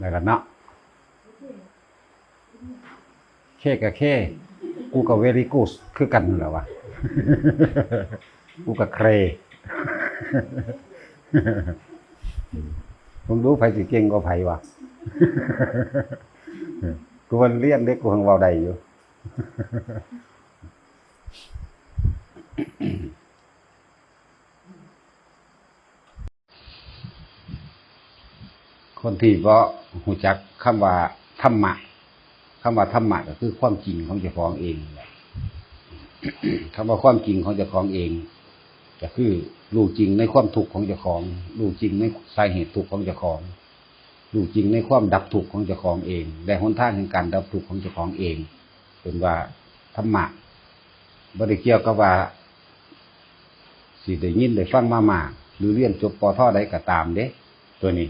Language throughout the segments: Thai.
แล้วกันเนาะเคกับเค กูกับเวรีกูสคือกันนั่นแหละวะ กูกับเครผมรู้ไผสิเก่งกว่าไผวะกูมันเรียนเด็กกูหังเว้าได้อยู่ คนที่บ่หูจักคำว่าธรรมะคำว่าธรรมะก็คือความจริงของเจ้าของเองแหละคำว่าความจริงของเจ้าของเอง ก็คือรู้จริงในความทุกของเจ้าของรู้จริงในสาเหตุทุกของเจ้าของรู้จริงในความดับทุกของเจ้าของเองและหนทางแห่งการดับทุกของเจ้าของเอง เป็นว่าธรรมะบ่ได้เกี่ยวกับว่าสิได้ยินได้ฟังมามากหรือเรียนจบปอท่อใดก็ตามเด้ ตัวนี้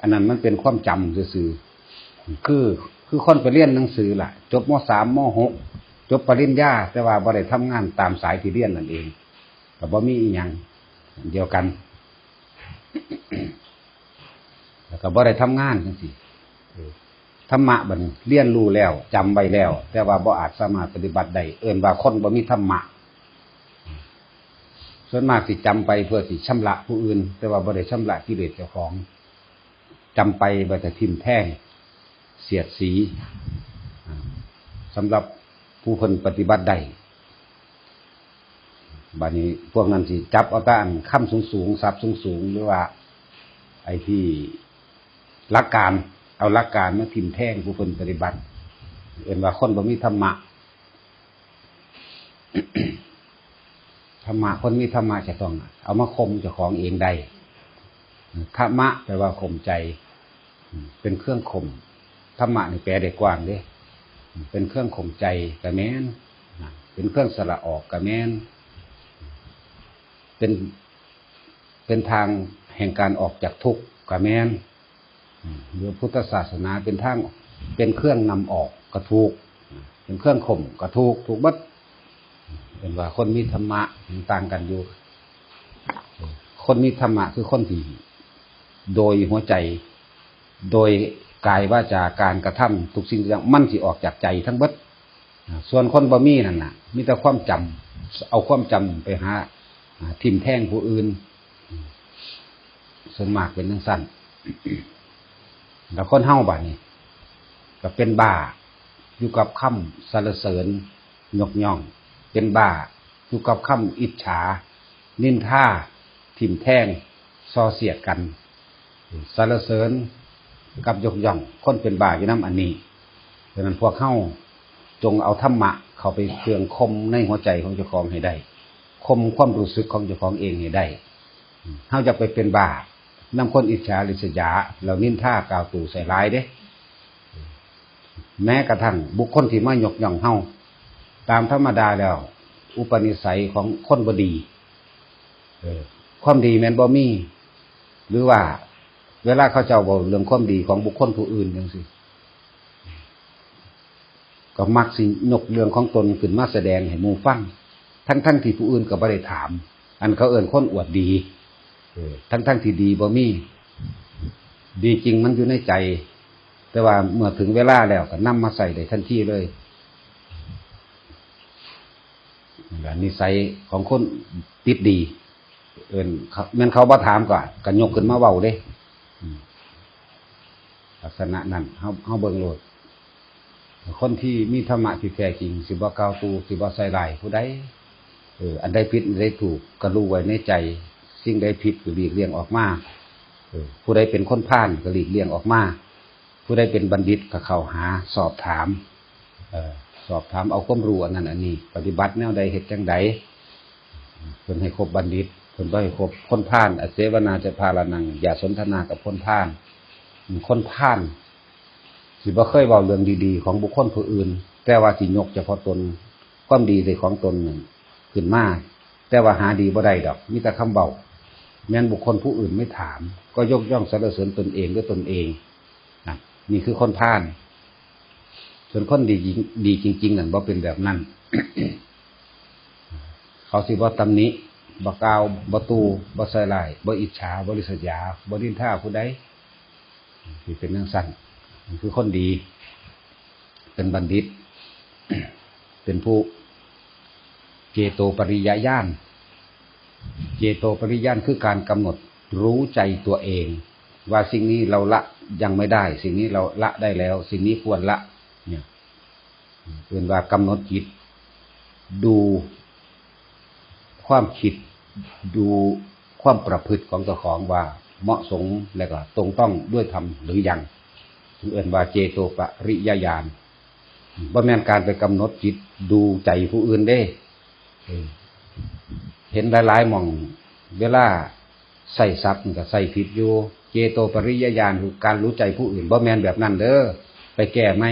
อันนั้นมันเป็นความจำซื่อๆคือคือคนไปเรียนหนังสือล่ะ จบมสามมหกจบปริญญาแต่ว่าบ่ได้ททำงานตามสายที่เรียนนั่นเองก็บ่มีอีหยังเดียวกัน แล้วก็บ่ได้ททำงานจังซี่เออธรรมะบันี้เรียนรู้แล้วจำไว้แล้ว แต่ว่าบ่อาจสามารถปฏิบัติได้เอินว่าคนบ่มีธรรมะส่วนมากสิจำไปเพื่อสิชำระผู้อื่น แต่ว่าบ่ได้ชำระกิเลสเจ้าของ จำไปบ่แต่ทิมแท่ง เสียดสีสำหรับผู้คนปฏิบัติได้บัดนี้พวกนั้นสิจับเอาตอันค่ำสูงสูงๆสับสูงสูงหรือว่า ไอ้ที่ลักการเอาลักการมาทิมแท่งผู้คนปฏิบัติเอ็นว่าคนบ่มีธรรมะธรรมะคนมีธรรมะจะต้อง เอามาคมเจ้าของเองได้ธรรมะแปลว่าข่มใจ เป็นเครื่องข่มธรรมะนี่แปลได้กว้างเด้เป็นเครื่องข่มใจกระแมนเป็นเครื่องสละออกกระแมนเป็นเป็นทางแห่งการออกจากทุกข์กระแมนหรือพุทธศาสนาเป็นทางเป็นเครื่องนำออกกระทุกเป็นเครื่องข่มกระทุกถูกบัดเป็นว่าคนมีธรรมะต่างกันอยู่ คนมีธรรมะคือคนที่โดยหัวใจ โดยกายว่าจากการกระทำทุกสิ่งทุกอย่างมันสิออกจากใจทั้งเบิดส่วนคนบ่มีนั่นน่ะ มีแต่ความจำเอาความจำไปหาทิมแท่งผู้อื่น ส่วนมากเป็นทั้งสั้นแล้วคนเฮ้าบ่านี่ก็เป็นบ้า อยู่กับคำสรรเสริญยกย่อง เป็นบ้า อยู่กับคำอิจฉา นินท่าทิมแท่งซอเสียดกันสรรเสริญ กับยกย่องคนเป็นบาอยู่น้ำอันนี้ดังนั้นพวกเข้าจงเอาธรรมะ เข้าไปเครื่องคมในหัวใจของเจ้าของให้ได้ คมความรู้สึกของเจ้าของเองให้ได้เฮาจะไปเป็นบ้านำคนอิจฉาริษยาเรานินท่ากล่าวตู่ใส่ร้ายเด้ แม้กระทั่งบุคคลที่มายกย่องเฮาตามธรรมดาแล้ว อุปนิสัยของคนบดีความดีแมนบ่มีหรือว่า เวลาเขาเจ้าบอกเรื่องความดีของบุคคลผู้อื่นจังสิก็มักสิยกเรื่องของตนขึ้นมาแสดงให้มูฟังทั้งทั้งที่ผู้อื่นก็บ่ได้ถาม อันเขาเอิ่นคนอวดดีทั้งทั้งที่ดีบ่มีดีจริงมันอยู่ในใจ แต่ว่าเมื่อถึงเวลาแล้วก็นำมาใส่ได้ทันทีเลยนั่นล่ะนิสัยของคนติดดี เอินแม่นเขาบ่ถามก่อนก็ยกขึ้นมาเว้าเด้ ลักษณะนั้นเฮาเฮาเบิ่งโลดคนที่มีธรรมะที่แท้จริง สิบ่กล่าวตูสิบ่ใส่ร้ายผู้ใดเอออันใดผิดอันใดถูกก็รู้ไว้ในใจ สิ่งใดผิดก็หลีกเลี่ยงออกมาเออผู้ใดเป็นคนพ่านก็หลีกเลี่ยงออกมาผู้ใดเป็นบัณฑิตก็เข้าหาสอบถาม เออสอบถามเอาความรู้อันนั้นอันนี้ ปฏิบัติแนวใดเหตุจังใดเพิ่นให้ครบบัณฑิต เพิ่นบ่ให้คบคนพ่านอเสวนาจะพาลานัง อย่าสนทนากับคนพ่าน คนพ่านสิบ่เคยเว้าเรื่องดีๆ ของบุคคลผู้อื่น แต่ว่าสิยกเฉพาะตนความดีในของตนนั่นขึ้นมาแต่ว่าหาดีบ่ได้ดอกมีแต่คำเบาแม้นบุคคลผู้อื่นไม่ถาม ก็ยกย่องสรรเสริญตนเองด้วยตนเองนะนี่คือคนพ่าน ส่วนคนดีจริงดีจริง ๆ นั่นบ่เป็นแบบนั้น เขาสิบ่ตำหนิ บ่กาวบ่ตูบ่ใส่ร้ายบ่อิจฉาบ่ริษยาบ่ดินท่าผู้ใดที่เป็นเรื่องสั้นมันคือคนดี เป็นบัณฑิต เป็นผู้เจโตปริยญาณเจโตปริยญาณคือการกำหนดรู้ใจตัวเอง ว่าสิ่งนี้เราละยังไม่ได้ สิ่งนี้เราละได้แล้ว สิ่งนี้ควรละ เนี่ยเป็นว่ากำหนดจิต ดูความคิด ดูความประพฤติของเจ้าของว่าเหมาะสมและก็ตรงต้องด้วยธรรมหรือยังถึงเอื่นว่าเจโตปริยญาณบ่แม่นการไปกำหนดจิตดูใจผู้อื่นเด้ เห็นหลายๆมอง เวลาใส่ซับมันก็ใส่ผิดอยู่ เจโตปริยญาณคือการรู้ใจผู้อื่นบ่แม่นแบบนั้นเด้อไปแก้ไม่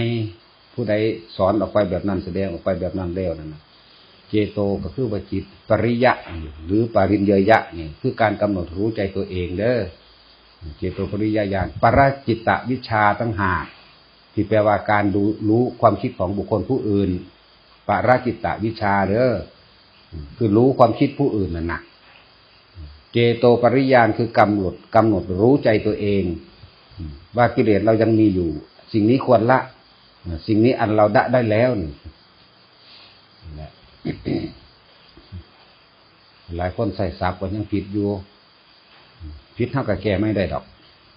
ผู้ใดสอนออกไปแบบนั้นแสดงออกไปแบบนั้นแล้วนั่นนะ เจโตก็คือว่าจิต ปริยะ หรือปริญญยะนี่คือการกำหนดรู้ใจตัวเองเด้อเจโตปริยญาณปรจิตตวิชาตั้งหากที่แปลว่าการดูรู้ความคิดของบุคคลผู้อื่นปรจิตตวิชาเด้อคือรู้ความคิดผู้อื่นนั่นนะเจโตปริยญาณคือกำหนดกำหนดรู้ใจตัวเอง ว่ากิเลสเรายังมีอยู่ สิ่งนี้ควรละ สิ่งนี้อันเราได้ได้แล้วนี่ หลายคนใส่ซับก็ยังผิดอยู่ผิดเท่ากับแก้ไม่ได้ดอก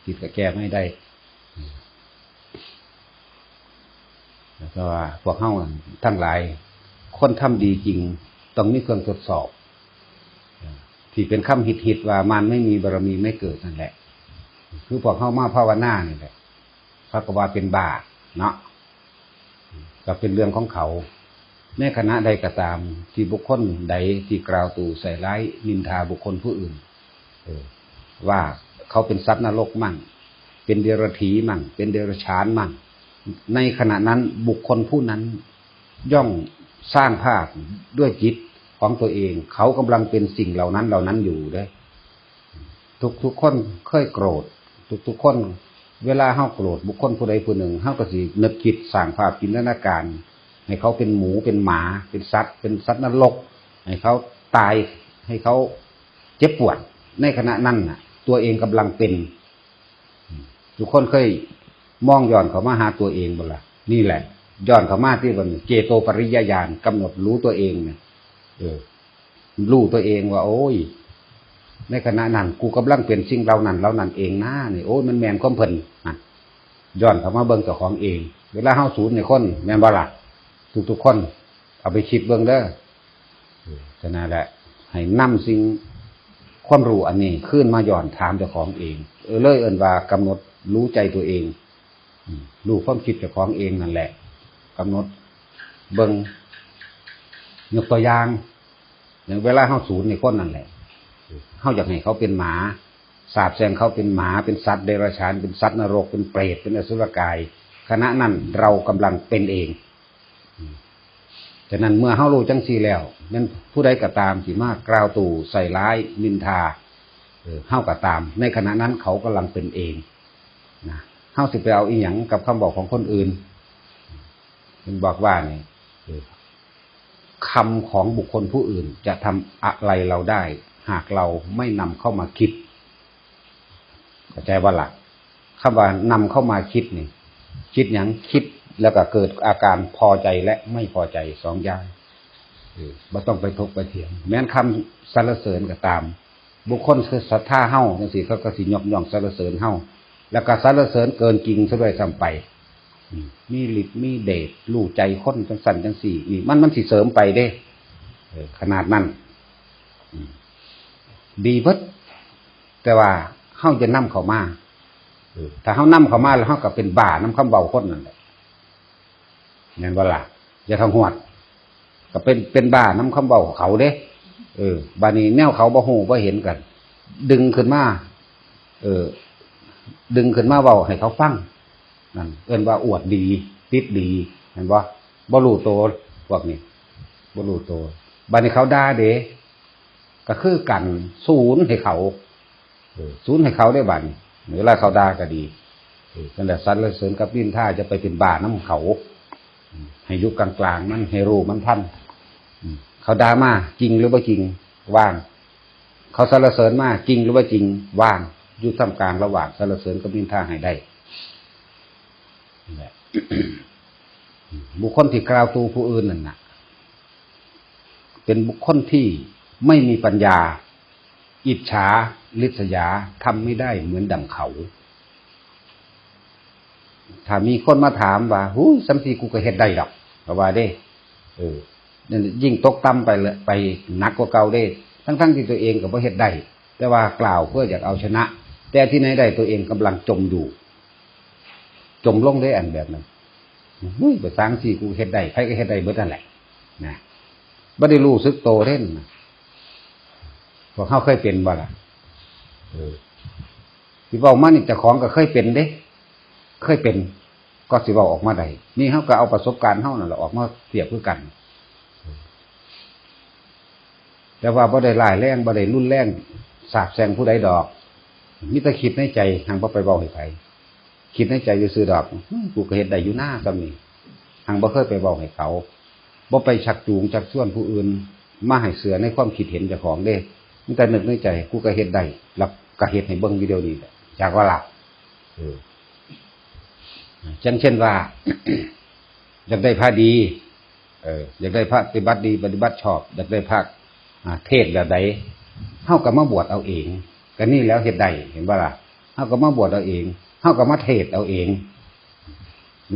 ผิดกับแก้ไม่ได้แล้วก็ว่าพวกเฮาทั้งหลาย คนทำดีจริง ต้องมีเครื่องทดสอบ ที่เป็นคำฮิตฮิตๆว่ามันไม่มีบารมีไม่เกิดนั่นแหละ คือพวกเฮามาภาวนานี่แหละพระกว่าเป็นบาเนาะก็เป็นเรื่องของเขา ในคณะใดก็ตาม ที่บุคคลใดที่กล่าวตู่ใส่ร้ายนินทาบุคคลผู้อื่นว่าเขาเป็นสัตว์นรกมั่ง เป็นเดรัจฉีมั่ง เป็นเดรัจฉานมั่ง ในขณะนั้นบุคคลผู้นั้น ย่อมสร้างภาพด้วยจิตของตัวเอง เขากำลังเป็นสิ่งเหล่านั้นเหล่านั้นอยู่เด้ทุกทุกคนเคยโกรธ ทุกทุกคน เวลาเฮาโกรธ บุคคลผู้ใดผู้หนึ่งเฮาก็สินึกคิดสร้างภาพจินตนาการ ให้เขาเป็นหมูเป็นหมา เป็นสัตว์ เป็นสัตว์นรก ให้เขาตายให้เขาเจ็บปวด ในขณะนั้นน่ะ ตัวเองกำลังเป็น ทุกคนเคยมองย้อนเขามาหาตัวเองบ่ละนี่แหละย้อนเขามาที่วันเจโตปริยญาณกำหนดรู้ตัวเองเนี่ยเออรู้ตัวเองว่า โอ้ย ในขณะนั้นกูกำลังเป็นสิ่งเรานั้นเรานั้นเองนะนี่โอ้ยมันแมนความเพิ่นอะย้อนเขามาเบิ่งเจ้าของเอง เวลาเฮาศูนย์ในคนแมนบ่ล่ะ ทุกทุกๆคน เอาไปคิดเบิ่งเด้อเออฉะนั้นแหละ ให้นำสิ่งความรู้อันนี้ขึ้นมาย้อนถามเจ้าของเองเออเลยเอินว่ากำหนดรู้ใจตัวเองรู้ความคิดเจ้าของเองนั่นแหละกำหนดเบิ่งยกตัวอย่างอย่างเวลาเฮาศูนย์ในคนนั่นแหละเข้าอยากให้เขาเป็นหมาสาบแช่งเขาเป็นหมาเป็นสัตว์เดรัจฉานเป็นสัตว์นรกเป็นเปรตเป็นอสุรกายขณะนั้นเรากำลังเป็นเอง ฉะนั้นเมื่อเขารู้จังสีแล้วนั้นผู้ใดก็ตามที่มากกล่าวตู่ใส่ร้ายนินทาเฮาก็ตาม ในขณะนั้นเขากำลังเป็นเองนะเฮาสิไปเอาอีหยังกับคำบอกของคนอื่นมันบอกว่านี่เออคำของบุคคลผู้อื่นจะทำอะไรเราได้ หากเราไม่นำเข้ามาคิดเข้าใจว่าหลักคำว่านำเข้ามาคิดนี่ คิดอย่างคิด แล้วก็เกิดอาการพอใจและไม่พอใจสองอย่างบ่ต้องไปทกไปเถียง แม้นคำสรรเสริญก็ตาม บุคคลคือศรัทธาเฮ้าจังซี่เขาก็สิยกย่องสรรเสริญเฮ้าแล้วก็สรรเสริญเกินจริงซะด้วยซ้ำไปมีฤทธิ์มีเดชรู้ใจคนจังสันจังสี่นี่มันมันสิเสริมไปเด้ขนาดนั้นดีเบิดแต่ว่าเฮาจะนํเขามาถ้าเฮานํเขามาแล้วเฮาก็เป็นบ้านํคำเบาคนนั่นแหละ แม่นบ่ล่ะอย่าทางหวดก็เป็นเป็นบ้านํคำเบาเขาเด้ เออ บานี้แนวเขาบ่ฮู้บ่เห็นกัน ดึงขึ้นมา เออ ดึงขึ้นมาเว้าให้เขาฟังนั่นเอิ้นว่าอวดดี ติดดีเห็นบ่บ่รู้โตวพวกนี้บ่รู้โตวบัดนี้เขาด่าเด้ก็คือกันศูนย์ให้เขาศูนย์ให้เขาได้บัดนี้เวลาเขาด่าก็ดีเออนั่นแหละสัตว์และเสริญกับลิ้นท่าจะไปเป็นบาน้ำเขา ให้ยู่กลางๆมันให้รู้มันทันเขาด่ามาจริงหรือว่าจริงว่าง เขาสรรเสริญมาจริงหรือว่าจริงว่างอยู่ท่ามกลางระหว่างสรรเสริญกับลิ้นท่าให้ได้บุคคลที่กล่าวตูผู้อื่นนั่นนะเป็นบุคคลที่ไม่มีปัญญา อิจฉาลิษยาทำไม่ได้เหมือนดังเขา ถ้ามีคนมาถามว่าหูยสัมพีกูก็เฮ็ดได้ดอกก็ว่าเด้ เออยิ่งตกต่ำไปเลยไปหนักกว่าเก่าเด้ ทั้งๆที่ตัวเองก็บ่เฮ็ดได้แต่ว่ากล่าวเพื่ออยากเอาชนะ แต่ที่ไหนได้ตัวเองกำลังจมอยู่ จมลงได้อันแบบนั้นเฮ้ยไปสร้างสี่กูเฮ็ดได้ใครก็เฮ็ดได้เบิดนั่นแหละนะบ่ได้รู้สึกโตเท่นพวกเขาเคยเป็นบ่ล่ะเออที่เว้ามานี่เจ้าของก็เคยเป็นเด้ เคยเป็น ก็สิเว้าออกมาได้นี่เขาก็เอาประสบการณ์เฮานั่นแหละออกมาเปรียบคือกัน แต่ว่าบ่ได้ลายแรงบ่ได้รุ่นแรงสาบแซงผู้ใดดอกมีแต่คิดในใจทางบ่ไปเว้าให้ไผคิดในใจอยู่ซื่อดอกกูก็เฮ็ดได้อยู่หน้าซำนี่ทางบ่เคยไปเว้าให้เขาบ่ไปชักจูงชักชวนผู้อื่น มาให้เสือในความคิดเห็นเจ้าของเด้มีแต่นึกในใจกูก็เฮ็ดได้แล้วก็เฮ็ดให้เบิ่งวิดีโอนี้จากว่าหล่ะ เออจังเช่นว่า อยากได้พระดี เออ อยากได้พระปฏิบัติดีปฏิบัติชอบ อยากได้พระอ่าเทศแบบใดเฮาก็มาบวชเอาเองก็นี่แล้วเฮ็ดได้เห็นบ่ล่ะเฮาก็มาบวชเอาเองเฮาก็มาเทศเอาเอง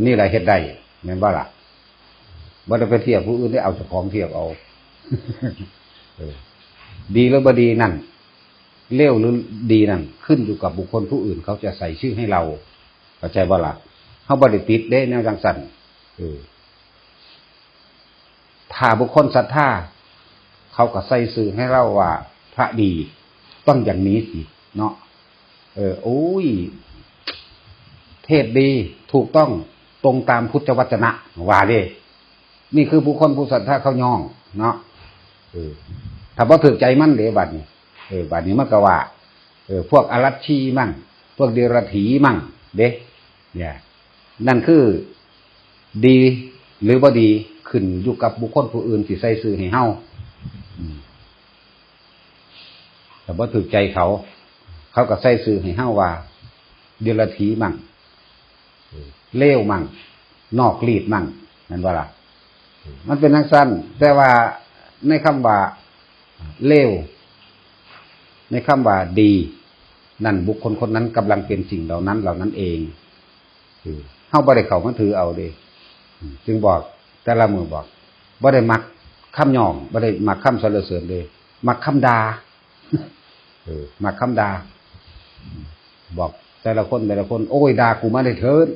นี่แหละเฮ็ดได้แม่นบ่ล่ะบ่ได้ไปเทียบผู้อื่นได้เอาเจ้าของเทียบเอาดีหรือบ่ดีนั่นเลวหรือดีนั่นขึ้นอยู่กับบุคคลผู้อื่น เขาจะใส่ชื่อให้เราเข้าใจบ่ล่ะ เฮาบ่ได้ติดเด้แนวจังซั่นถ้าบุคคลศรัทธาเขาก็ใส่สื่อให้เราว่า พระดีต้องอย่างนี้สิ เนาะเออโอ้ย เทศดีถูกต้องตรงตามพุทธวจนะว่าด้นี่คือบุคคลผู้ศรัทธาเขาย่อง เนาะเออถ้าบ่ถือใจมั่นเดี๋ยวบัดนี้เออบัดนี้มันก็ว่า เออ พวกอรัชชีมั่ง พวกเดรัถีมั่ง เด้เนี่ย นั่นคือดีหรือบ่ดีขึ้นอยู่กับบุคคลผู้อื่นที่ใส่ซื้อให้เฮาแต่บ่ถูกใจเขา เขาก็ใส่ซื้อให้เฮาว่า เดรถีมั่งเลวมั่งนอกลีดมั่งนั่นว่าล่ะมันเป็นนักสั้นแต่ว่าในคำว่าเลวในคำว่าดี นั่นบุคคลคนนั้นกำลังเป็นสิ่งเหล่านั้นเหล่านั้นเองอเฮาบ่ได้เขามาถือเอาเด้จึงบอกแต่ละมือบอกบ่ได้มักคำย่องบ่ได้มักคำสรรเสริญเลย มักคำดาเออมักคำดา บอกแต่ละคนแต่ละคน โอ้ยดากูมาได้เถิน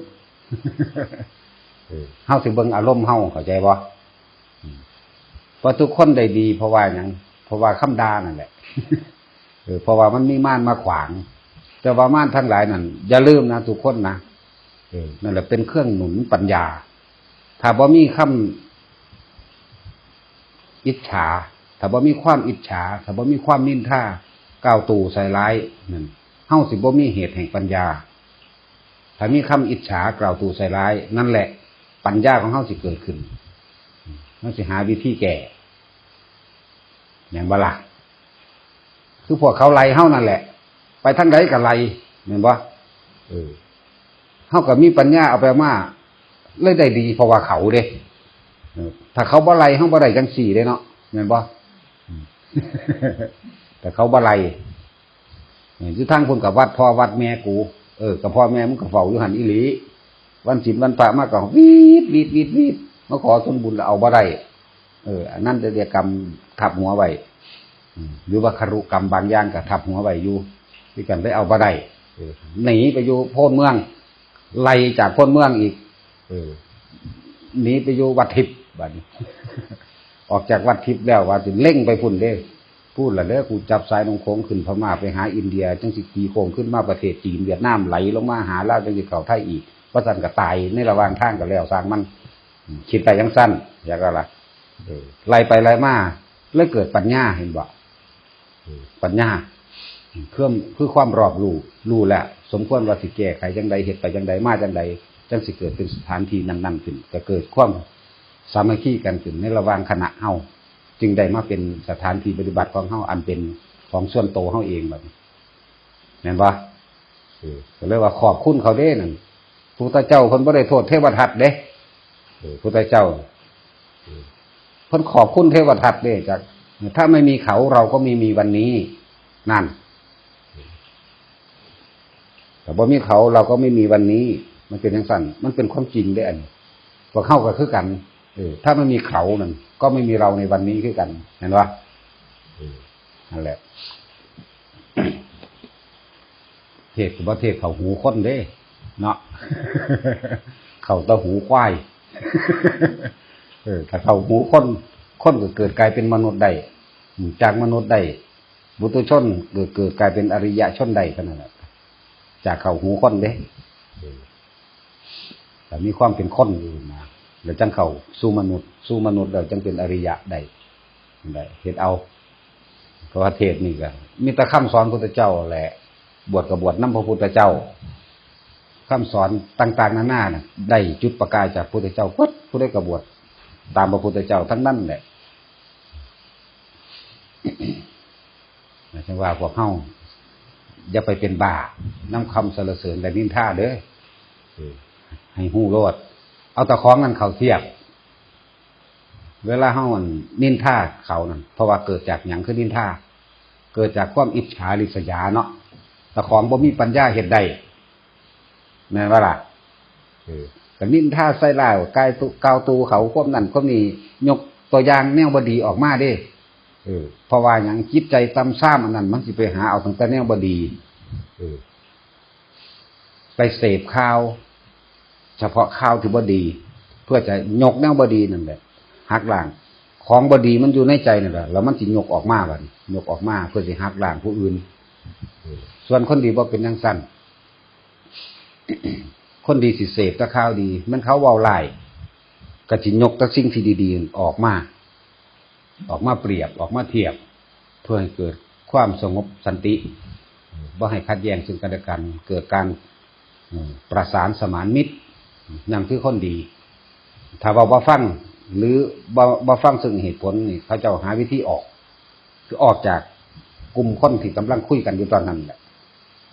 เออเฮาสิเบิ่งอารมณ์เฮาเข้าใจบ่อืมเพราะทุกคนได้ดี เพราะว่าหยังเพราะว่าคำดานั่นแหละเพราะว่ามันมีม่านมาขวาง แต่ว่าม่านทั้งหลายนั่นอย่าลืมนะทุกคนนะ นั่นแหละเป็นเครื่องหนุนปัญญา ถ้าบ่มีคำอิจฉา ถ้าบ่มีความอิจฉา ถ้าบ่มีความนินท่าก้าวตู่ใส่ร้ายนั่นเฮ้าสิบ่มีเหตุแห่งปัญญา ถ้ามีคำอิจฉากล่าวตู่ใส่ร้าย นั่นแหละ ปัญญาของเฮาสิเกิดขึ้นเฮาสิหาวิธีแก่อย่างบ่ล่ะคือพวกเขาไล่เฮ้านั่นแหละ ไปทางใดก็ไล่เห็นบ่เออ เฮาก็มีปัญญาเอาไปมาเลยได้ดีเพราะว่าเขาเด้ถ้าเขาบ่ไล่เฮาบ่ได้จังสี่เด้เนาะเห็นบ่แต่เขาบ่ไล่อยู่ทางคนกับวัดพ่อวัดแม่กู เออกับพ่อแม่มึงก็เฝ้าอยู่หันอีหลี วันศีลวันพระมากก็วีดวีดวีดวีดมาขอส่วนบุญแล้วเอาบ่ได้เอออันนั้นเรียกกรรมทับหัวไว้อืมหรือว่าคารุกรรมบางอย่างก็ทับหัวไว้อยู่ที่กันได้เอาบ่ได้เออหนีไปอยู่โพ้นเมือง ไล่จากโพ้นเมืองอีกเออหนีไปอยู่วัดทิพย์บัดนี้ ออกจากวัดทิพย์แล้วว่าสิเล่งไปพุ่นเด้ พูดและเด้อกูจับสายลงโค้งขึ้นพม่าไปหาอินเดีย จังสิตีโค้งขึ้นมาประเทศจีนเวียดนามไหลลงมาหาลาวจังสิเข้าไทยอีกเพราะสันก็ตายในระหว่างทางก็แล้วสร้างมันอืมคิดไปยังสั้นอยากอะไรเออไล่ไปไล่มาเลยเกิดปัญญาเห็นบ่เออปัญญา เครื่องคือความรอบรู้รู้แหละสมควรว่าสิแก้ไขจังใดเหตุไปจังใดมาจังใดจังสิเกิดเป็นสถานที่นั้นๆขึ้นก็เกิดความสามัคคีกันขึ้นในระหว่างคณะเฮาจึงได้มาเป็นสถานที่ปฏิบัติของเฮาอันเป็นของส่วนโตเฮาเองแบบนี้แม่นปะก็เลยว่าขอบคุณเขาเด้นั่นพุทธเจ้าคนบ่ได้โทษเทวทัตเด้พุทธเจ้าเพิ่นขอบคุณเทวทัตเด้จากถ้าไม่มีเขาเราก็ไม่มีวันนี้ นั่น แต่บ่มีเขาเราก็ไม่มีวันนี้ มันเป็นอย่างสั้นมันเป็นความจริงได้อันพวกเข้าก็คือกัน เออ ถ้าไม่มีเขานั่นก็ไม่มีเราในวันนี้คือกันเห็นปะเออนั่นแหละเทศคือว่าเทศเขาหูค้นเด้ เนาะเขาตะหูควายเออถ้าเขาหูค้นค้นก็เกิดกลายเป็นมนุษย์ได้จากมนุษย์ได้บุตุชนเกิดเกิดกลายเป็นอริยะชนได้ขนาดนั้น จากเขาหูค้นเด้แต่มีความเป็นคนอยู่นะแล้วจังเขาสู้มนุษย์ สู้มนุษย์แล้วจังเป็นอริยะได้ได้เฮ็ดเอาเพราะว่าเทศนี่ก็มีแต่คำสอนพุทธเจ้าแหละ บวชกับบวชน้ำพระพุทธเจ้าคำสอนต่าง ๆนานาน่ะได้จุดประกายจากพระพุทธเจ้าปุ๊บผู้ได้กับบวชตามพระพุทธเจ้าทั้งนั้นแหละหมายถึงว่าพวกเฮา อย่าไปเป็นบ้าน้ำคำสรรเสริญและนินท่าเด้อให้หู้โลดเอาตะของนั้นเขาเทียบ เวลาเฮาอั่นนินท่าเขานั่นเพราะว่าเกิดจากหยังคือนินท่าเกิดจากความอิจฉาริษยาเนาะตะของบ่มีปัญญาเห็ดได้แม่นว่าล่ะเออแต่นินท่าใส่ลายกายตุกาวตูเขาควบนั่นก็มียกตัวอย่างแนวบดีออกมาเด้ เออเพราะว่าอย่างจิตใจตำซ้ำอันนั้นมันสิไปหาเอาตั้งแต่แนวบดี เออ ไปเสพข้าว เฉพาะข้าวที่บดี เพื่อจะยกแนวบดีนั่นแหละหักหล้างของบดีมันอยู่ในใจนั่นแหละแล้วมันสิยกออกมาบัดหยกออกมาเพื่อสิหักหล้างผู้อื่นส่วนคนดีบ่เป็นยังสั้นคนดีสิเสพตะข้าวดี มันเขาเว้าไล่กระจิยกตะสิ่งที่ดีๆออกมา ออกมาเปรียบออกมาเทียบ เพื่อให้เกิดความสงบสันติบ่ให้ขัดแย้งซึ่งกันและกันเกิดการประสานสมานมิตรนั่นคือคนดี ถ้าว่าบ่ฟังหรือบ่บ่ฟังซึ่งเหตุผลนี่เขาเจ้าหาวิธีออก คือออกจากกลุ่มคนที่กำลังคุยกันอยู่ตอนนั้นแหละ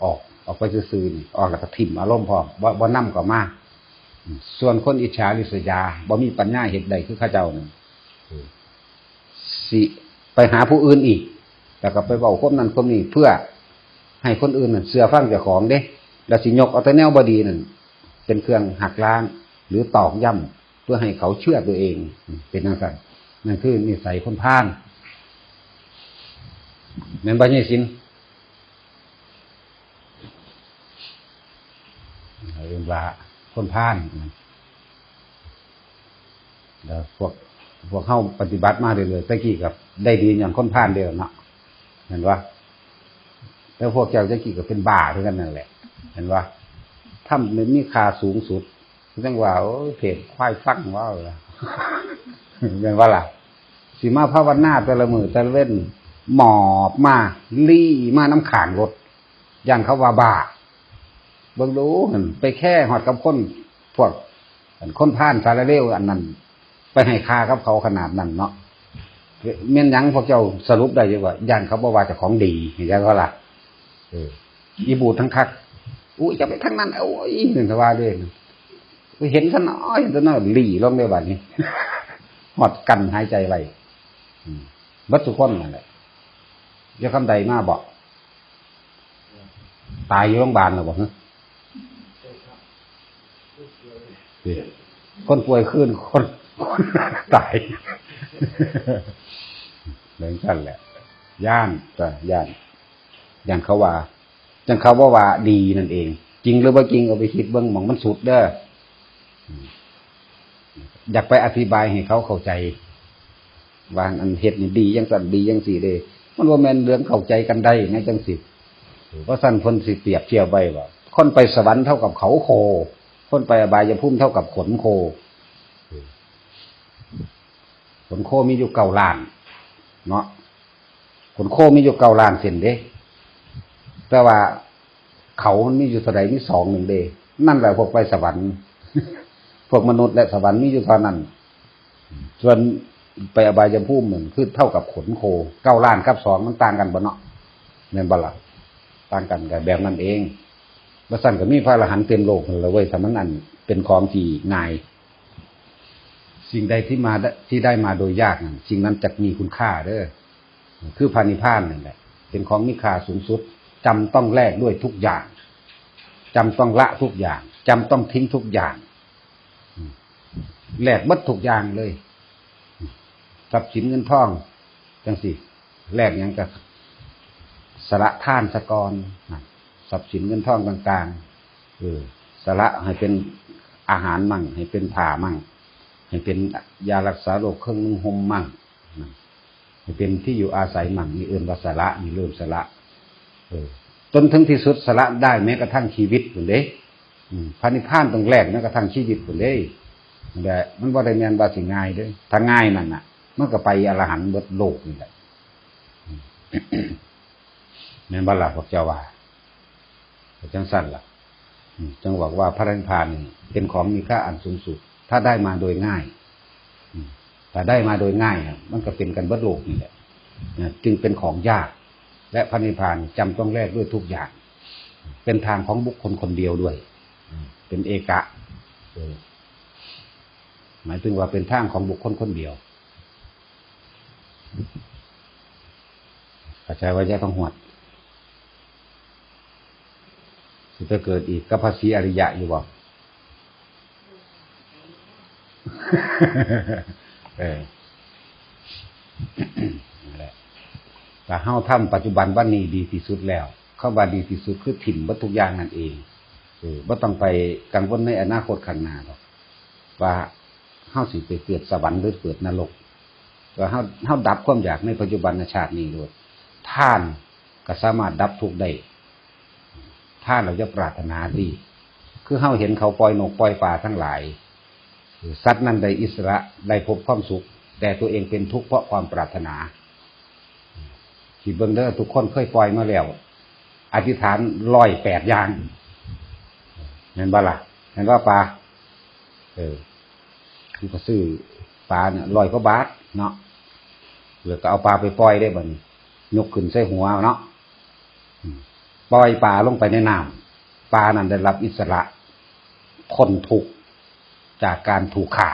ออกออกไปซื่อๆนี่ออกแล้วก็ทิ่มอารมณ์พร้อบ่บ่นำก็มาส่วนคนอิจฉาริษยาบ่มีปัญญาเหตุใดคือข้าเจ้านั่ สิไปหาผู้อื่นอีก แล้วก็ไปเว้าคนนั้นคนนี้เพื่อให้คนอื่นน่ะเชื่อฟังเจ้าของเด้แล้วสิยกเอาแต่แนวบดีนั่นเป็นเครื่องหักล้าง หรือตอกย้ำเพื่อให้เขาเชื่อตัวเอง เป็นจังซั่นนั่นคือนิสัยคนพาลแม่นบ่ยี่สินเรียกว่าคนพาลแล้วพวก พวกเข้าปฏิบัติมาเรื่อยๆตะกี้กับได้ดีอย่างค้นพาลเดียวเนาะเห็นว่าแล้วพวกเจ้าตะกี้ก็เป็นบ้าเท่ากันนั่นแหละ เห็นว่าถ้ามันมีค่าสูงสุดจังว่าเพจควายฟังว่าเลยเป็นว่าล่ะสีมาภาวนาแต่ละมือแต่ละเว้นหมอบมาลี่มาน้ำขางรถย่านเขาว่าบ้าเบิ่งดูหั่นไปแค่หอดกับคนพวกอันคนผ่านสารเร็วอันนั้น ไปให้ค่ากับเขาขนาดนั้นเนาะเม่นหยังพวกเจ้าสรุปได้ยังว่าย่านเขาบอกว่าเจะของดีเห็นไหมก็ล่ะเอออีบูดทั้งคักอุ้ยจะไปทั้งนั้นโอ้ยหนึ่งทว่าเด้เห็นซะน้อยเห็นซะน้อยหลีลงในบัดนี้หอดกันหายใจไว้อืมบัดทุกคนนั่นแหละเดี๋ยวคำใดมาบอกตายอยู่โรงพยาบาลหรือบอกฮะคนป่วยขึ้นคนคน ตายเหมือนกันแหละ ย่านแต่ย่าน ย่านเขาว่า จังเขาว่าว่าดีนั่นเอง จริงหรือว่าจริงเอาไปคิดเบิ้งมองมันสุดเด้ออยากไปอธิบายให้เขาเข้าใจว่าอันเฮ็ดนี่ดียังสั่นดียังสี่เด้มันว่าแม่นเรื่องเข้าใจกันได้ไงจังสิเพราะสั่นคนสิเปรียบเทียบไว้ว่าคนไปสวรรค์เท่ากับเขาโค คนไปอบายภูมิเท่ากับขนโค ขนโคมีอยู่เก่าล้าน เนาะขนโคมีอยู่เก่าล้านเส้นเด้ แต่ว่าเขามันมีอยู่เท่าใดมีสองหนึ่งเด้นั่นแหละพวกไปสวรรค์ พวกมนุษย์และสวรรค์มีอยู่เท่านั้น ส่วนไปอบายภูมิเหมือนคือเท่ากับขนโคเก้าล้านกับสองมันต่างกันบ่เนาะเน่นบละต่างกันกับแบบนั้นเองบ่สั่นก็มีพระอรหันต์เต็มโลกนั่นละเว้ยถ้ามันอันเป็นของที่ง่าย สิ่งใดที่มาที่ได้มาโดยยากนั่นสิ่งนั้นจะมีคุณค่าเด้อคือพานิพานนั่นแหละเป็นของมีค่าสูงสุดจำต้องแลกด้วยทุกอย่างจำต้องละทุกอย่างจำต้องทิ้งทุกอย่างแลกบัดทุกอย่างเลยทรัพย์สินเงินทองจังสิแลกหยังกับสละท่านสะกรนั่นทรัพย์สินเงินทองต่างๆเออสละให้เป็นอาหารมั่งให้เป็นผ้ามั่ง ให้เป็นยารักษาโรคเครื่องนุ่งห่มมั่งให้เป็นที่อยู่อาศัยมั่งมีเอื่นว่าสละมีเริ่มสละเออจนถึงที่สุดสละได้แม้กระทั่งชีวิตผุนเด้พระนิพพานต้องแลกแม้กระทั่งชีวิตผุนเด้แต่มันว่าได้แมนว่าสิง่ายเด้อถ้าง่ายนั่นน่ะมันก็ไปอรหันต์บดโลกนี่แหละอืมแม่นบ่ล่ะพวกเจ้าว่าจังสั้นล่ะจังบอกว่าพระนิพพานเป็นของมีค่าอันสูงสุด ถ้าได้มาโดยง่ายแต่ได้มาโดยง่ายนะมันก็เป็นกันเบิดโลกนี่แหละจึงเป็นของยาก และพระนิพพานจำต้องแลกด้วยทุกอย่าง เป็นทางของบุคคลคนเดียวด้วย เป็นเอกะหมายถึงว่าเป็นทางของบุคคลคนเดียวเข้าใจว่าจะต้องหวดจะเกิดอีกกับภาษีอริยะอยู่บ่ เออแหละแต่เฮาทำปัจจุบันวันนี้ดีที่สุดแล้ว เข้าว่าดีที่สุดคือถิ่มวัตทุอย่างนั่นเองเออบ่ต้องไปกังวลในอนาคตข้างหน้าหรอกว่าเฮาสิไปเกิดสวรรค์หรือเกิดนรกว่าเฮาเฮาดับความอยากในปัจจุบันชาตินี้ด้วยท่านก็สามารถดับทุกได้ถ้านเราจะปรารถนาดี คือเฮาเห็นเขาปล่อยนกปล่อยปลาทั้งหลาย สัตว์นั้นได้อิสระได้พบความสุข แต่ตัวเองเป็นทุกข์เพราะความปรารถนาที่เบิ่งเด้อทุกคนเคยปล่อยมาแล้ว อธิษฐานร้อยแปดอย่างเห็นบ่ล่ะเห็นว่าปลาเออคือก็ซื้อปลาเนี่ยร้อยก็บาทเนาะหรือก็เอาปลาไปปล่อยได้บ่นี้ยกขึ้นใส่หัวเนาะปล่อยปลาลงไปในน้ำปลานั้นได้รับอิสระพ้นทุก จากการถูกข่า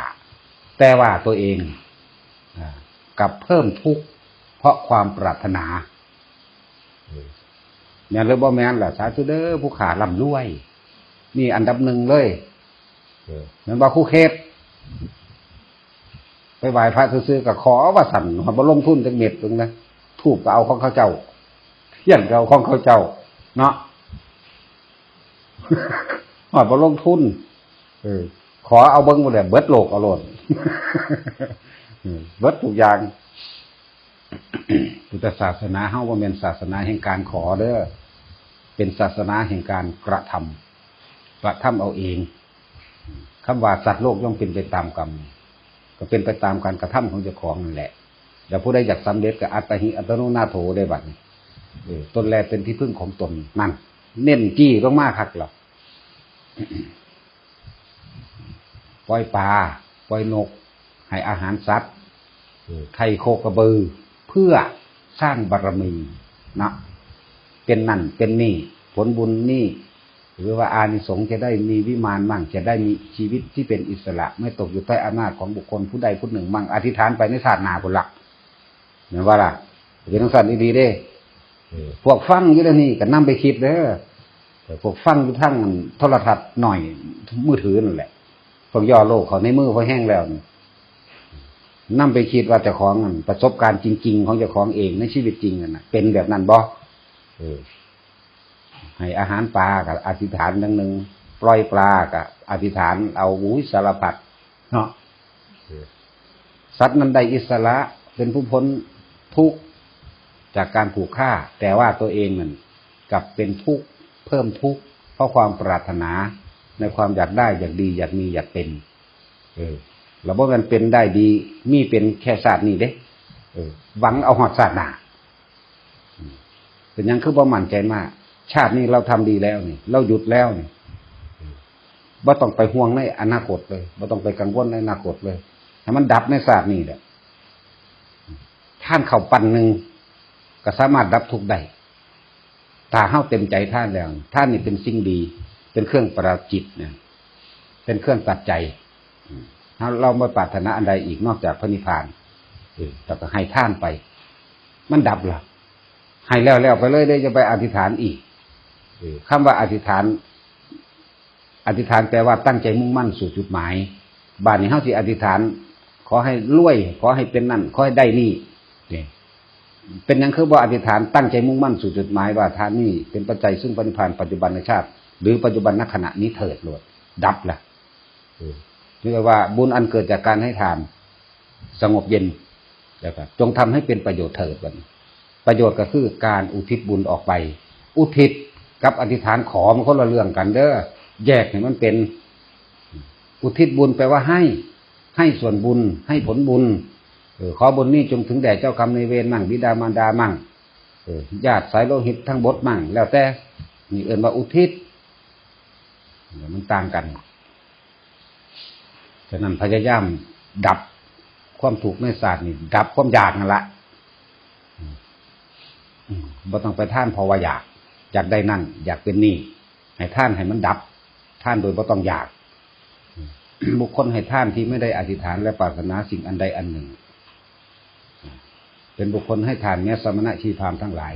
แต่ว่าตัวเองอ่ากลับเพิ่มทุกข์เพราะความปรารถนาแม่นหรือบ่แม่นล่ะสาธุเด้อผู้ขาลำรวย นี่อันดับหนึ่งเลยเหมือนว่าคู่เคสไปไหว้พระซื้อๆกับขอว่าสั่นว่าบ่ลงทุนจักเม็ดตรงนะถูกก็เอาของเขาเจ้าเที่ยงก็เอาของเขาเจ้า เนาะหอดมาลงทุน เออข อเอาเบิ้งมาเลยเบิดโลกเอาโลดเบิดทุกอย่างพุทธศาสนาเฮาว่าเป็นศาสนาแห่งการขอเด้อเป็นศาสนาแห่งการกระทำกระทำเอาเองคำว่าสัตว์โลกย่อมเป็นไปตามกรรมก็เป็นไปตามการกระทำของเจ้าของนั่นแหละแต่ผู้ใดอยากสำเร็จก็อัตหิอัตโนนาโถได้บัดนี้นแลเป็นที่พึ่งของตนนั่นเน้นจี้ลงมากคักหรอก ล่อยปลาปล่อยนก ให้อาหารสัตว์เออไข่โคกระบือ เพื่อสร้างบารมีนะเป็นนั่นเป็นนี่ ผลบุญนี่ หรือว่าอานิสงส์จะได้มีวิมานมั่ง จะได้มีชีวิตที่เป็นอิสระ ไม่ตกอยู่ใต้อำนาจของบุคคลผู้ใดผู้หนึ่งมั่ง อธิษฐานไปในศาสนาผลหลักเห็นว่าล่ะเป็นทั้งสัตว์ดีๆเด้พวกฟังอยู่แล้วนี่ก็นำไปคิดเด้อแต่พวกฟังอยู่ทั้งโทรทัศน์หน่อยมือถือนั่นแหละ พวกย่อโลกเขาในมือเพอแห้งแล้วนี่นไปคิดว่าเจ้าของมันประสบการณ์จริง ๆ ของเจ้าของเองในชีวิตจริงนั่นนะเป็นแบบนั้นบ่เออให้อาหารปลากับอธิษฐานดังหนึ่งปล่อยปลากับอธิษฐานเอาอุ้ยสารพัดเนาะสัตว์นั้นได้อิสระเป็นผู้พ้นทุกข์จากการผูกฆ่า แต่ว่าตัวเองนั่นกลับเป็นทุกข์เพิ่มทุกข์เพราะความปรารถนา ในความอยากได้อยากดี อยากมีอยากเป็น เออเราบอกมันเป็นได้ดี มีเป็นแค่ศาสตร์นี้เด้เออหวังเอาหอดศาสตร์หนาเป็นยังคือบ่มั่นใจมาก ชาตินี้เราทำดีแล้วนี่ เราหยุดแล้วนี่บ่ต้องไปห่วงในอนาคตเลยบ่ต้องไปกังวลในอนาคตเลยให้มันดับในศาสตร์นี้แหละท่านเข่าปันหนึ่งก็สามารถดับทุกได้ถ้าเฮาเต็มใจท่านแล้ว ท่านนี่เป็นสิ่งดี เป็นเครื่องประจิตเนี่ยเป็นเครื่องตัดใจถ้าเราไม่ปรารถนาอันใดอีกนอกจากพระนิพพานเออแต่ก็ให้ท่านไป มันดับละให้แล้วแล้วไปเลยได้จะไปอธิษฐานอีกออคำว่าอธิษฐาน อธิษฐานแปลว่าตั้งใจมุ่งมั่นสู่จุดหมาย บานนี้เฮาสิอธิษฐาน ขอให้รวย ขอให้เป็นนั่น ขอให้ได้นี่นี่เป็นยังคือว่าอธิษฐานตั้งใจมุ่งมั่นสู่จุดหมายว่าทานนี่เป็นปัจจัยซึ่งปฏิพานปัจจุบันในชาติ หรือปัจจุบันณขณะนี้เถิดโลด ดับละเออเรียกว่าบุญอันเกิดจากการให้ทาน สงบเย็นแล้วก็จงทำให้เป็นประโยชน์เถิดบันประโยชน์ก็คือการอุทิศบุญออกไป อุทิศกับอธิษฐานขอมันคนละเรื่องกันเด้อแยกให้มันเป็น อุทิศบุญแปลว่าให้ ให้ส่วนบุญ ให้ผลบุญเออขอบุญนี้จงถึงแด่เจ้ากรรมในเวรมั่งบิดามารดามั่งญาติสายโลหิตทั้งบทมั่ง แล้วแต่นี่เอื่นว่าอุทิศ มันต่างกันฉะนั้นพยายามดับความถูกในศาสตร์นี่ ดับความอยากนั่นละบ่ต้องไปท่านเพราะว่าอยาก อยากได้นั่น อยากเป็นนี่ให้ท่านให้มันดับ ท่านโดยบ่ต้องอยาก บุคคลให้ท่านที่ไม่ได้อธิษฐานและปรารถนาสิ่งอันใดอันหนึ่ง เป็นบุคคลให้ทานแม้สมณะชีพามทั้งหลาย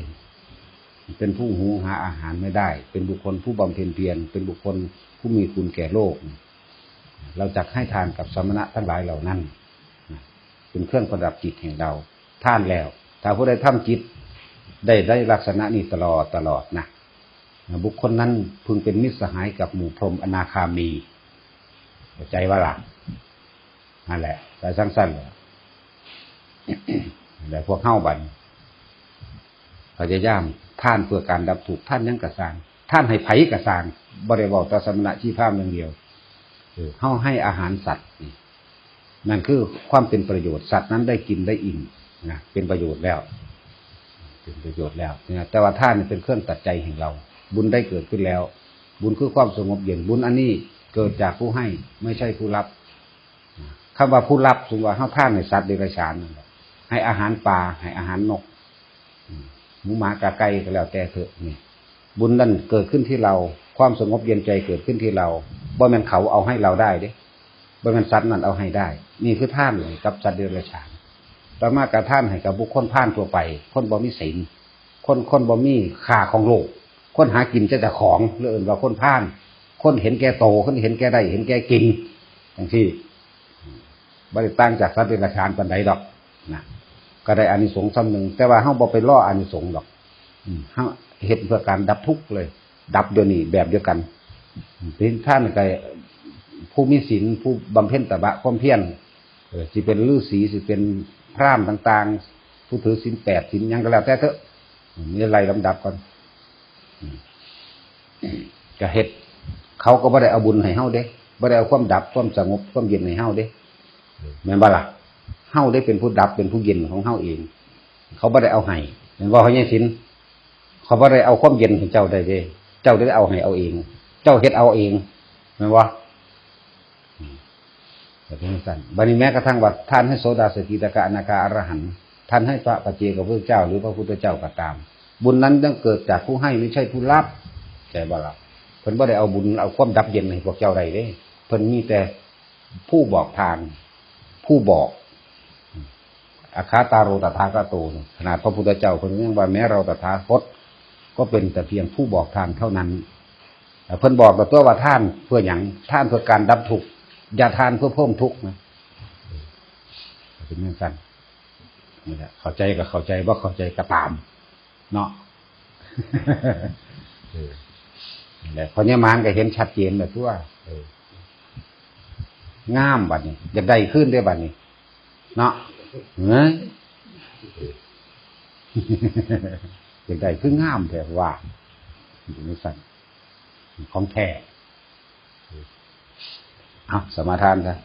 เป็นผู้หูหาอาหารไม่ได้ เป็นบุคคลผู้บำเพ็ญเพียรเป็นบุคคลผู้มีคุณแก่โลก เราจักให้ทานกับสมณะทั้งหลายเหล่านั้นเป็นเครื่องประดับจิตแห่งเราท่านแล้ว ถ้าผู้ใดทำจิตได้ได้ลักษณะนี้ตลอดตลอดนะบุคคลนั้นพึงเป็นมิตรสหายกับหมู่พรหมอนาคามีเข้าใจว่าล่ะนั่นแหละแต่สั้นๆเลยแต่พวกเข้าบัน พยายามท่านเพื่อการดับถูกท่านยังกระสางท่านให้ไผกระสางบริบอกต่อสมณะชีพามอย่างเดียวเออเข้าให้อาหารสัตว์นั่นคือความเป็นประโยชน์สัตว์นั้นได้กินได้อิ่มนะเป็นประโยชน์แล้ว เป็นประโยชน์แล้วนะแต่ว่าท่านเป็นเครื่องตัดใจแห่งเรา บุญได้เกิดขึ้นแล้ว บุญคือความสงบเย็นบุญอันนี้เกิดจากผู้ให้ไม่ใช่ผู้รับคำว่าผู้รับสมมติว่าเข้าท่านในสัตว์เดรัจฉานให้อาหารปลาให้อาหารนก หมูหมากาไก่ก็แล้วแต่เถอะนี่บุญนั่นเกิดขึ้นที่เรา ความสงบเย็นใจเกิดขึ้นที่เราบ่แม่นเขาเอาให้เราได้เด้บ่แม่นสัตว์นั่นเอาให้ได้ นี่คือท่านเลยกับสัตว์เดรัจฉานต่อมากระท่านให้กับบุคคลผ่านทั่วไป คนบ่มีศีลคนคนบ่มีค่าของโลก คนหากินจะแต่ของหรืออื่นว่าคนผ่าน คนเห็นแก่โตคนเห็นแก่ได้ เห็นแก่กินอย่างที่บริตั้งจากสัตว์เดรัจฉานปันใดดอกนะ ก็ได้อานิสงส์ซ้ำหนึ่งแต่ว่าเฮาบ่ไปล่ออานิสงส์ดอกอืเฮาเฮ็ดเพื่อการดับทุกข์เลย ดับเดี๋ยวนี้แบบเดียวกันเป็นท่านก็ผู้มีศีลผู้บำเพ็ญตบะความเพียรสิเป็นฤาษีสิเป็นพราหมณ์ต่าง ๆ ผู้ถือศีลแปดศีลยังก็แล้วแต่เถอะมีอะไรลำดับก่อนก็เฮ็ดเขาก็บ่ได้เอาบุญให้เฮาเด้บ่ได้เอาความดับความสงบความเย็นให้เฮาเด้แม่นบ่ล่ะ เฮาได้เป็นผู้ดับเป็นผู้เย็นของเฮาเอง เขาบ่ได้เอาให้แม่นบ่เขาใหญ่สินเขาบ่ได้เอาความเย็นให้เจ้าได้เด้เจ้าได้เอาให้เอาเอง เจ้าเฮ็ดเอาเองแม่นบ่แต่เป็นสั้นบัดนี้แม้กระทั่งว่าท่านให้โสดาสกิตากะอนาคาอรหันท่านให้พระปัจเจกพระเจ้า หรือพระพุทธเจ้าก็ตาม บุญนั้นต้องเกิดจากผู้ให้ไม่ใช่ผู้รับใจบ่ละเพิ่นบ่ได้เอาบุญเอาความดับเย็นให้พวกเจ้าใดเด้ เพิ่นมีแต่ผู้บอกทาง ผู้บอก อาคาตาโรตถาคโตขนาดพระพุทธเจ้าคนนี้ยังว่าแม้เราตถาคต ก็เป็นแต่เพียงผู้บอกทางเท่านั้นเพิ่นบอกแต่ตัวว่าท่านเพื่ออย่างท่านเพื่อการดับทุกข์อย่าทานเพื่อเพิ่มทุกข์นะเป็นเรื่องกันนี่แหละเข้าใจก็เข้าใจว่าเข้าใจก็ตาม เนาะออนั่แหละพอเนี่ยมานก็เห็นชัดเจนแบบทั่วงามบัดนี้อยากได้ขึ้นได้บัดนี้ เนาะ ฮ้ยอยางใดคืองามแต่ว่าอยู่ในสั่นของแท้เอาสมาทานซะ